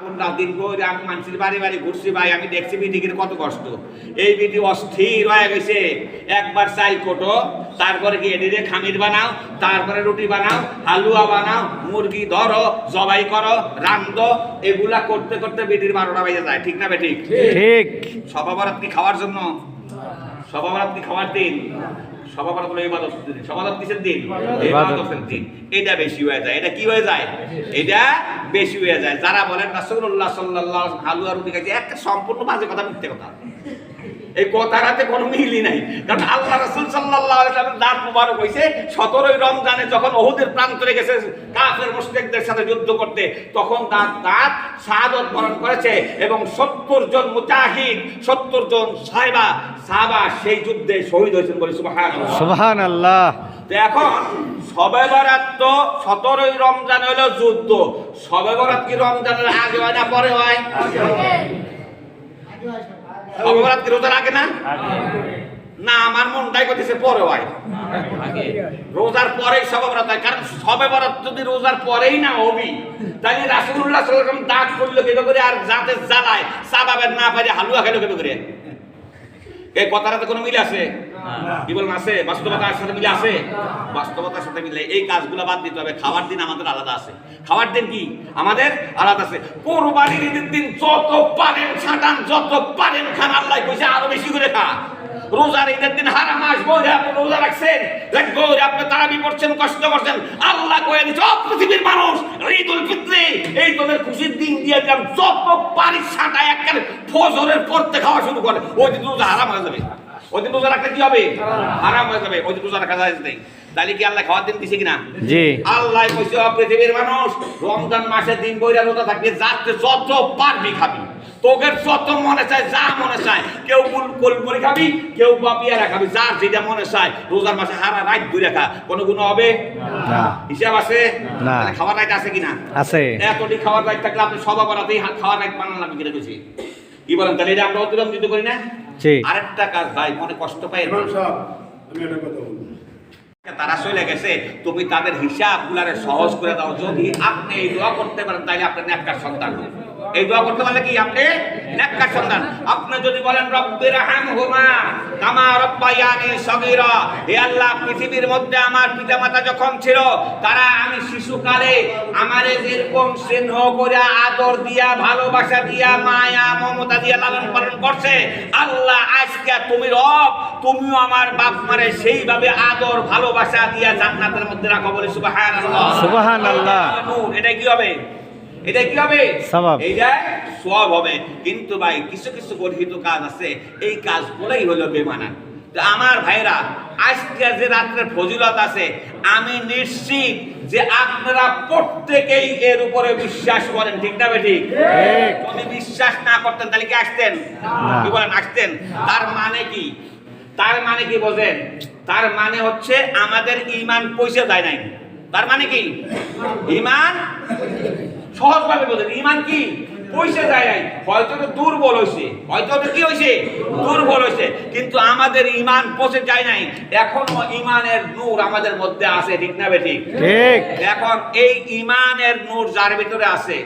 পনেরো দিন করে আমি মানুষের বাড়ি বাড়ি ঘুরছি ভাই আমি দেখছি বিটিকের কত কষ্ট। এই বিটি অস্থির হয়ে গেছে। একবার চাল কোটো তারপরে কি এদিকে খামির বানাও তারপরে রুটি বানাও হালুয়া বানাও মুরগি ধরো জবাই করো রান্ধো এগুলা করতে করতে বিটির বারোটা বেজে যায় ঠিক না বেঠিক ঠিক? সবাবার আপনি খাওয়ার জন্য? সবাবার আপনি খাওয়ার দিন? সবাবার হলো ইবাদত দিন সবাদত কিসের দিন? ইবাদতের দিন। এটা বেশি হয়ে যায়। এটা কি হয়ে যায়? এটা বেশি হয়ে যায়। যারা বলেন রাসূলুল্লাহ সাল্লাল্লাহু আলাইহি হালুয়া রুটি খাইছে একটা সম্পূর্ণ বাজে কথা মিথ্যে কথা। এই কথাটাতে কোনো মিলই নাই। কারণ আল্লাহ রাসূল সাল্লাল্লাহু আলাইহি দাঁত মুবারক হইছে। 17ই রমজানে যখন ওহুদের প্রান্তরে গেছে কাফের মুশরিকদের সাথে যুদ্ধ করতে তখন তার দাঁত শাহাদত বরণ করেছে এবং 70 জন মুজাহিদ 70 জন সাহাবা সাহাবা সেই যুদ্ধে শহীদ হয়েছেন বলে সুবহানাল্লাহ। সুবহান আল্লাহ এখন সবে বরাত তো সতেরোই রমজান হলো যুদ্ধ। সবে বরাত কি রমজানের আগে হয় না পরে হয়? সবে রোজা রাখে না? না আমার মনটাই করতেছে পরে হয়। রোজার পরেই সবে বরাত হয়। কারণ সবে বরাত যদি রোজার পরেই না হবি তাহলে রাসুল্লাহ সাল্লাল্লাহু দাগ করল কেবে করে আর যাতে জ্বালায় সাবাবের না পারে হালুয়া খেলো কেবে করে। এই কথাটাতে কোনো মিল আছে? কি বলেন আছে বাস্তবতার সাথে মিলে আছে? বাস্তবতার সাথে মিলে। এই কাজগুলো বাদ দিতে হবে। খাওয়ার দিন আমাদের আলাদা আছে। খাওয়ার দিন কি? আমাদের আলাদা আছে। কোরবানির ঈদের দিন যত পারেন ছাটান যত পারেন খান, আল্লাহ কইছে আরও বেশি করে খা। রোজার ঈদের দিন হারাম মাস বলে আপনি রোজা রাখছেন বলে আপনি তারাবি পড়ছেন, কষ্ট করছেন, আল্লাহ কয়ে দিচ্ছে "ও পৃথিবীর মানুষ ঈদ ফিত্রি। এই তোদের খুশির দিন দিয়ে দিলাম। যত পারিস ছাটা একবারে ফজরের পড়তে খাওয়া শুরু করে। ওই দিন রোজা হারাম হয়ে যাবে। ওই দিন রোজা রাখলে কি হবে? হারাম হয়ে যাবে। ওই দিন রোজা রাখা যায় নেই। তাহলে কি আল্লাহ খাওয়ার দিন দিছে কিনা? জি। আল্লাহ কইছে "ও পৃথিবীর মানুষ রমজান মাসে দিন বইরা রোজা থাকবে যাতে যত পারবি খাবি। তোদের যত মনে চায় যা মনে চায় কেউ খাবি কেউ বাপিয়ারা খাবি যার যেটা মনে চায় রোজার মাসে হারা রাত খা। কোনো গুণ হবে? না। হিসাব আছে? না। খাওয়ার রাইট আছে কিনা? আছে। এতটি খাওয়ার রাইট থাকলে আপনি সবা করাতেই খাওয়ার রাইট বানান লাগবে কিনা কিছু কি বলেন তাহলে এটা আমরা অতিরঞ্জিত করি না? আরেকটা কাজ ভাই মনে কষ্ট পাই আমি একটা কথা বলব। তারা চলে গেছে তুমি তাদের হিসাব গুলারে সহজ করে দাও। যদি আপনি এই দোয়া করতে পারেন তাহলে আপনার একটা সন্তান এই দোয়া করতে পারলে কি আপনি নেককার সন্তান? আপনি যদি বলেন রব্বির হামহুমা কামা রব্বায়ানি সগীরা হে আল্লাহ পৃথিবীর মধ্যে আমার পিতামাতা যখন ছিল তারা আমি শিশুকালে আমারে যেরকম স্নেহ করে আদর দিয়া ভালোবাসা দিয়া মায়া মমতা দিয়া লালন পালন করছে আল্লাহ আজকে তুমি রব তুমিও আমার বাপ মারে সেইভাবে আদর ভালোবাসা দিয়া জান্নাতের মধ্যে রাখো বলে সুবহানাল্লাহ। সুবহানাল্লাহ। এটা কি হবে? এটা কি হবে সওয়াব। এইটা সওয়াব হবে। কিন্তু ভাই কিছু কিছু গর্হিত কাজ আছে। এই কাজগুলোই হলো বেমানান। তো আমার ভাইরা আজকে যে রাত্রের ফজিলত আছে আমি নিশ্চিত যে আপনারা প্রত্যেকেই এর উপরে বিশ্বাস করেন। ঠিক না ঠিক। যদি বিশ্বাস না করতেন তাহলে কি আসতেন? কি বলেন আসতেন? তার মানে কি? তার মানে কি বোঝেন? তার মানে হচ্ছে আমাদের ইমান পয়সা যায় নাই। তার মানে কি? ইমান সহজভাবে বলে ইমান কি? পয়সা যায় নাই। হয়তো তো দুর্বল হয়েছে হয়তো তো কি হয়েছে দুর্বল হয়েছে কিন্তু আমাদের ইমান পচে যায় নাই। এখনও ইমানের নূর আমাদের মধ্যে আছে ঠিক না বেঠিক ঠিক। এখন এই ইমানের নূর যার ভিতরে আছে?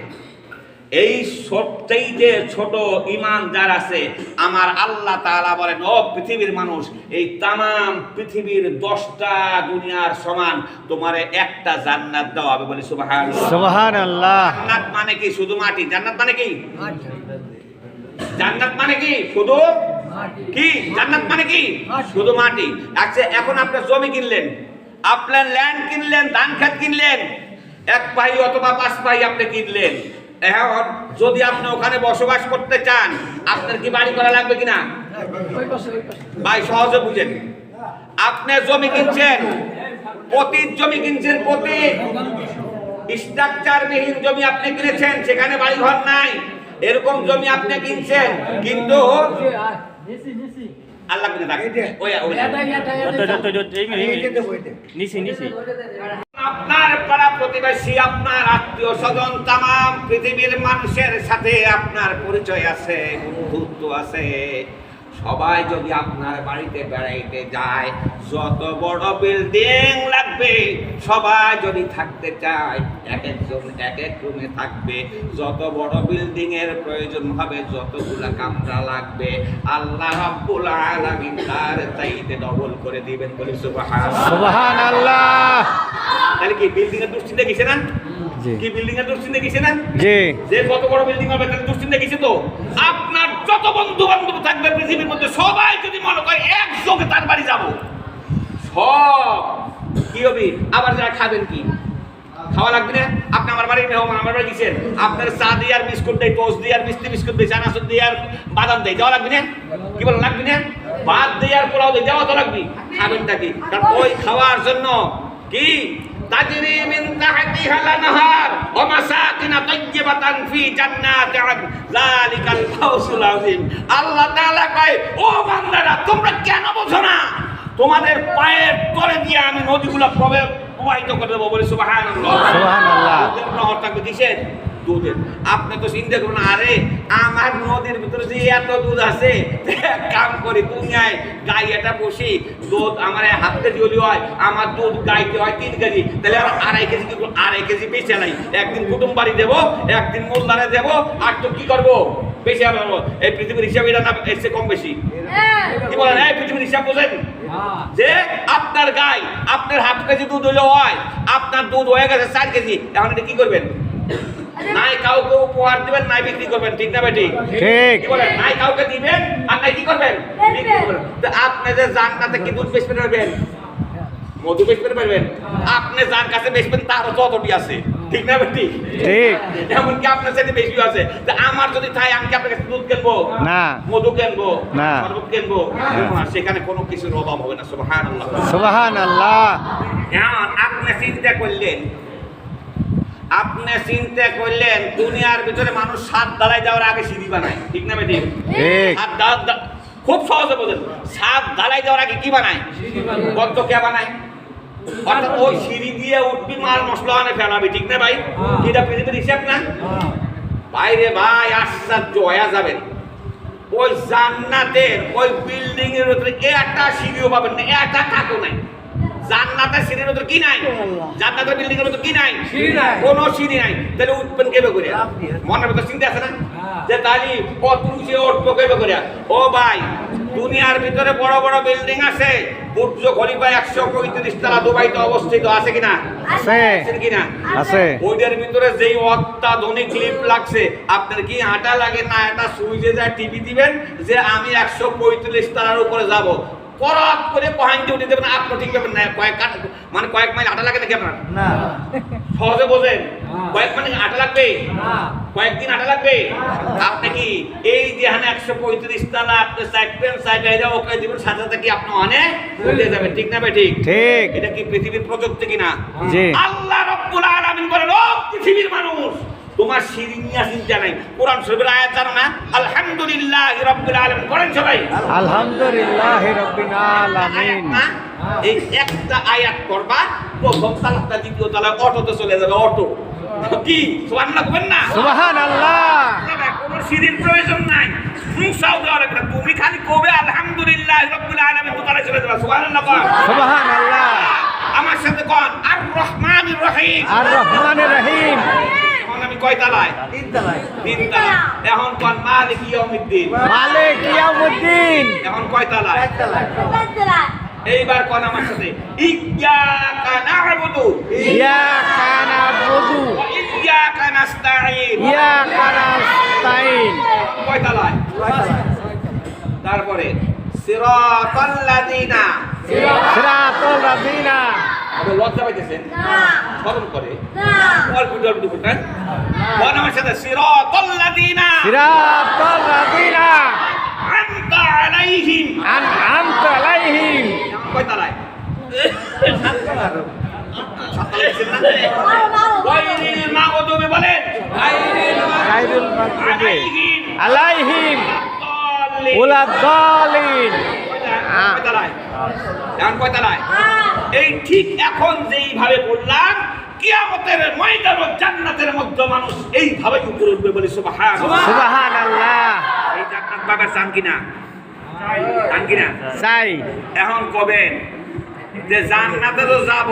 এই সবচাইতে ছোট ইমান যার আছে আমার আল্লাহ তাআলা বলেন ও পৃথিবীর মানুষ এই তামাম পৃথিবীর দশটা দুনিয়ার সমান তোমার একটা জান্নাত দেওয়া হবে বলে সুবাহান সুবহান আল্লাহ জান্নাত মানে কি? শুধু মাটি? জান্নাত মানে কি? জান্নাত মানে কি? শুধু কি? জান্নাত মানে কি? শুধু মাটি। আচ্ছা এখন আপনার জমি কিনলেন আপনার ল্যান্ড কিনলেন ধান খেত কিনলেন এক পাই অথবা পাঁচ পাই আপনি কিনলেন এখন যদি আপনি ওখানে বসবাস করতে চান আপনার কি বাড়ি করা লাগবে কিনা ভাই সহজে বুঝেন আপনি জমি কিনছেন পতির জমি কিনছেন পতি স্ট্রাকচারবিহীন জমি আপনি কিনেছেন সেখানে বাড়ি ঘর নাই এরকম জমি আপনি কিনছেন কিন্তু আল্লাহ কিনে থাকে ওই ওই নিছি নিছি আপনার পাড়া প্রতিবেশী, আপনার আত্মীয় স্বজন তাম পৃথিবীর মানুষের সাথে আপনার পরিচয় আছে, বন্ধুত্ব আছে। সবাই যদি আপনার বাড়িতে বেড়াইতে যায় যত বড় বিল্ডিং লাগবে সবাই যদি থাকতে চায় এক একজন এক এক রুমে থাকবে যত বড় বিল্ডিং এর প্রয়োজন হবে যতগুলা কামরা লাগবে আল্লাহ রাব্বুল আলামিন তার চাইতে ডবল করে দিবেন বলে সুবহানাল্লাহ। তাহলে কি বিল্ডিং এর দুশ্চিন্তা কিসে না? কি বিল্ডিং এর দুশ্চিন্তা কিসে না? জি। যে কত বড় বিল্ডিং হবে তার দুশ্চিন্তা কিসে তো? আপনার যত বন্ধু বান্ধব থাকবে পৃথিবীর মধ্যে, সবাই যদি মনে করে একযোগে তার বাড়ি যাব, সব। কি হবে? আবার যারা খাবেন কি? খাওয়া লাগবে না? আপনি আমার বাড়ির মেহমান, আমার বাড়ি গেছেন। আপনার চা দিয়ে আর বিস্কুট দেয় টোস্ট দিয়ে আর মিষ্টি বিস্কুট দেয় চানাচুর দিয়ে আর বাদাম দেয় দেওয়া লাগবে না? কি বলেন লাগবে না? ভাত দিয়ে আর পোলাও দেয় দেওয়া তো লাগবে খাবেনটা কি? কারণ ওই খাওয়ার জন্য কি? তাজরি মিন তাহতিহা লানহার ওয়া মাসাকিন তাইয়্যিবাতান ফি জান্নাতি আদন যালিকাল ফাওজুল আযীম। আল্লাহ তাআলা কয় ও বান্দারা তোমরা কেন বোঝো না? তোমাদের পায়ের তলে দিয়ে আমি নদীগুলো প্রবে প্রবাহিত করে দেবো বলে সুবহানাল্লাহ। সুবহানাল্লাহ। দুধের নহর থাকবে কিসের? দুধের আপনি তো চিন্তা করুন, আরে আমার নদীর ভিতরে যে এত দুধ আছে কাম করি, দুনিয়ায় গাই এটা বসি, দুধ আমার হাফ কেজি হয়, আমার দুধ গাইতে হয় তিন কেজি, তাহলে আর আড়াই কেজি কি করব? আড়াই কেজি বেঁচে নাই। একদিন কুটুম বাড়ি দেবো, একদিন মোল্লারে দেবো, আর তো কি করব? বেশি হবে। এই পৃথিবীর হিসাবে এটা না এসে কম বেশি। কি বলেন? এই পৃথিবীর হিসাব বোঝেন? যে আপনার গাই, আপনার হাফ কেজি দুধ হইলে হয়, আপনার দুধ হয়ে গেছে চার কেজি, এখন এটা কি করবেন? নাই কাউকে উপহার দিবেন নাই বিক্রি করবেন ঠিক না বেটি ঠিক? বলেন নাই কাউকে দিবেন আর নাই কি করবেন? তো আপনি যে জান্নাতে কি দুধ পারবেন? মধু পারবেন? আপনি যার কাছে বেচবেন ততটি আছে। ঠিক না বেটি ঠিক? এমনকি আপনার সাথে বেশি আছে। তা আমার যদি চাই আমি কি আপনার কাছে দুধ কিনবো? না। মধু কিনবো? না। শরবত কিনবো? সেখানে কোনো কিছুর অভাব হবে না। সুবহানাল্লাহ। সুবহান আল্লাহ এখন আপনি চিন্তা করলেন আপনি চিন্তা করলেন দুনিয়ার ভিতরে মানুষ সাত দাঁড়ায় যাওয়ার আগে সিঁড়ি বানায়। ঠিক না বেটি? সাত দা- দা- খুব সহজে বোঝেন। সাত দাঁড়ায় যাওয়ার আগে কি বানায়? গদ্য কে বানায়। অর্থাৎ ওই সিঁড়ি দিয়ে উঠবি মাল মশলা আনে ফেলাবি ঠিক না ভাই? এটা পৃথিবীর হিসাব না? বাইরে ভাই আশ্চর্য হয়ে যাবেন। ওই জান্নাতের ওই বিল্ডিং এর ভিতরে একটা সিঁড়িও পাবেন না একটা কাকও নাই। জান্নাতের সিঁড়ির কি নাই? জান্নাতের বিল্ডিং এর কি নাই? কোনো সিঁড়ি নাই। তাহলে উঠবেন কেবে করে? মনের চিন্তা আছে না? যে উঁচে উঠবো কেবে করে? ও ভাই দুনিয়ার ভিতরে বড় বড় বিল্ডিং আছে। বুর্জ খলিফা একশো পঁয়ত্রিশ তালা দুবাইতে অবস্থিত আছে কিনা? আছে। কিনা? আছে। ওইটার ভিতরে যেই অত্যাধুনিক ক্লিপ লাগছে আপনার কি হাঁটা লাগে না এটা সুইচে যায় টিভি দিবেন যে আমি একশো পঁয়ত্রিশ তারার উপরে যাব। পরাত করে পয়েন্টে উঠে দেবেন আপনি ঠিক পাবেন না। কয়েক মানে কয়েক মাইল হাঁটা লাগে নাকি আপনার? না। সহজে বোঝেন? কয়েক মানে হাঁটা লাগবে? কয়েকদিন হাঁটা লাগবে? আপনি কি এই যে হানে একশো পঁয়ত্রিশ তালা আপনি চাইবেন চাইবে ওকে দিবেন সাথে সাথে কি আপনি অনেক উঠে যাবেন ঠিক না ভাই ঠিক? ঠিক। এটা কি পৃথিবীর প্রযুক্তি কিনা? জি। আল্লাহ রব্বুল আলামিন বলেন ও পৃথিবীর মানুষ তোমার সিঁড়ি নিয়ে চিন্তা নাই? কোরআন শরীফের আয়াত জানো না? আলহামদুলিল্লাহ রব্বুল আলামিন। করেন সবাই। আলহামদুলিল্লাহ রাব্বিল আলামিন? এই একটা আয়াত করবা প্রথম তালাকটা দ্বিতীয় তালা অটোতে চলে যাবে অটো। কি? সুবহানাল্লাহ কবেন না? সুবহান আল্লাহ কোনো সিঁড়ির প্রয়োজন নাই। মুসাও দেওয়া লাগবে না। তুমি খালি কবে? আলহামদুলিল্লাহ রব্বুল আলামিন দোকানে চলে যাবে। সুবহানাল্লাহ কর সুবহান আল্লাহ আমার সাথে কন। আর রহমানির রহিম। আর রহমানির রহিম। কয় তালায় তিন তলায় তিন তালা এখন কন মালিক ইয়াউমিদ্দিন? মালিক ইয়াউমুদ্দিন। এখন কয় তালায় এক তলায় এইবার কন আমার সাথে? ইয়াকা না'বুদু। ইয়াকা নাবুদু। ওয়া ইয়াকা নাস্তাঈন। ইয়াকা কয় তালায় তলায় তারপরে সিরাতাল লাযিনা। সিরাতুল রাদিনা আপনি লজ্জা পাইতেছেন? স্মরণ করে। অল্প অল্প সিরাতাল লাযিনা সিরাতুল রাদিনা আনতা আলাইহিম আন আনতা আলাইহিম কয় তালায়? গায়রিল মাগদুবি বলেন। গায়রুল মাগদুবি। আলাইহিম। আলাইহিম। কয়তলায়? এখন এই ঠিক এখন যেইভাবে বললাম কিয়ামতের ময়দান ও জান্নাতের মধ্যে মানুষ এইভাবে উপরে উঠবে বলে সুবহান সুবহান আল্লাহ এই জান্নাত পাবার চান কিনা চান কিনা চাই। এখন কবেন? যে জান্নাতে তো যাব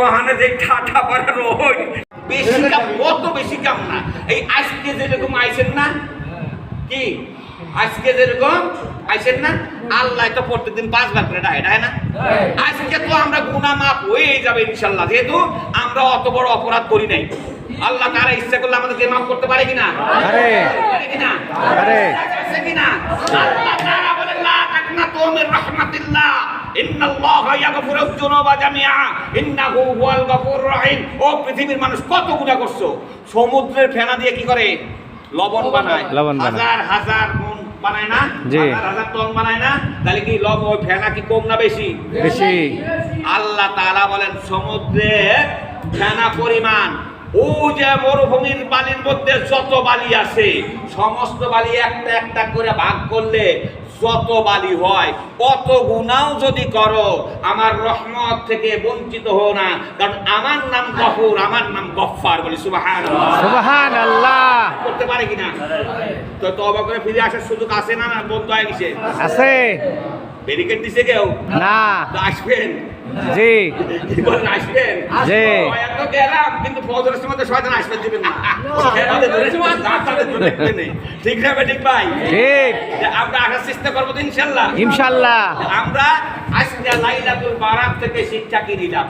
ওখানে যে ঠাঠা পাড়া রই বেশি কাম কত বেশি কাম না। এই আজকে যেরকম আইছেন না? কি? আজকে যেরকম আইছেন না? আল্লাহ তো প্রত্যেকদিন পাঁচবার করে ডায় ডায় না? আজকে তো আমরা গুনাহ মাফ হয়ে যাবে ইনশাল্লাহ যেহেতু আমরা অত বড় অপরাধ করি নাই। আল্লাহ তারা ইচ্ছা করলে আমাদেরকে মাফ করতে পারে কিনা? ও পৃথিবীর মানুষ কত গুনাহ করছ? সমুদ্রের ফেনা দিয়ে কি করে? লবণ বানায়। হাজার হাজার বানায় না রাজার হাজার বানায় না তাহলে কি লব ওই ফেনা কি কম না বেশি? বেশি। আল্লাহ তাআলা বলেন সমুদ্রে ফেনা পরিমাণ ও যে মরুভূমির বালির মধ্যে যত বালি আছে সমস্ত বালি একটা একটা করে ভাগ করলে যত বালি হয় কত গুণাও যদি করো আমার রহমত থেকে বঞ্চিত হো না। কারণ আমার নাম গফুর আমার নাম গফফার বলি সুবাহান সুবাহান আল্লাহ করতে পারে কিনা? তো তবা করে ফিরে আসার সুযোগ আছে না? না বন্ধ হয়ে গেছে। আছে। ব্যারিকেড দিছে কেউ? না। আসবেন? জি। আসবেন? জি। তো গেলাম কিন্তু ফজরের সময় তো শয়তান আসবেন দিবেন না। ঠিক না ঠিক ভাই? ঠিক। আমরা আসার চেষ্টা করব তো ইনশাল্লাহ। ইনশাল্লাহ। আমরা আজকে লাইলাতুল বারাত থেকে শিক্ষা কি নিলাম?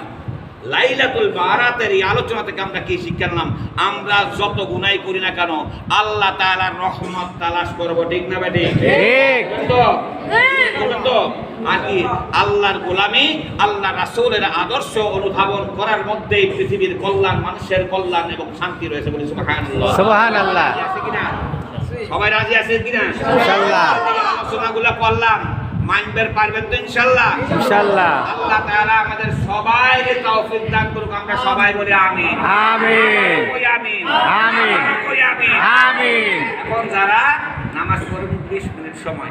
লাইলাতুল বারাতের এই আলোচনা থেকে আমরা কি শিক্ষা নিলাম? আমরা যত গুনাই করি না কেন আল্লাহ তাআলার রহমত তালাশ করব ঠিক না বেটি ঠিক? তো। আর কি আল্লাহর গোলামি আল্লাহ রাসূলের আদর্শ অনুধাবন করার মধ্যেই পৃথিবীর কল্যাণ মানুষের কল্যাণ এবং শান্তি রয়েছে বলে সুবহানাল্লাহ। সুবহানাল্লাহ। সবাই রাজি আছে কিনা? ইনশাআল্লাহ। আলোচনাগুলো করলাম। মানবের পারবেন তো ইনশাল্লাহ। ইনশাল্লাহ। আল্লাহ তাআলা আমাদের সবাইকে তৌফিক দান করুক আমরা সবাই বলি আমিন। আমিন। আমিন। আমিন। আমিন। আমিন। এখন যারা নামাজ পড়বেন 20 মিনিট সময়।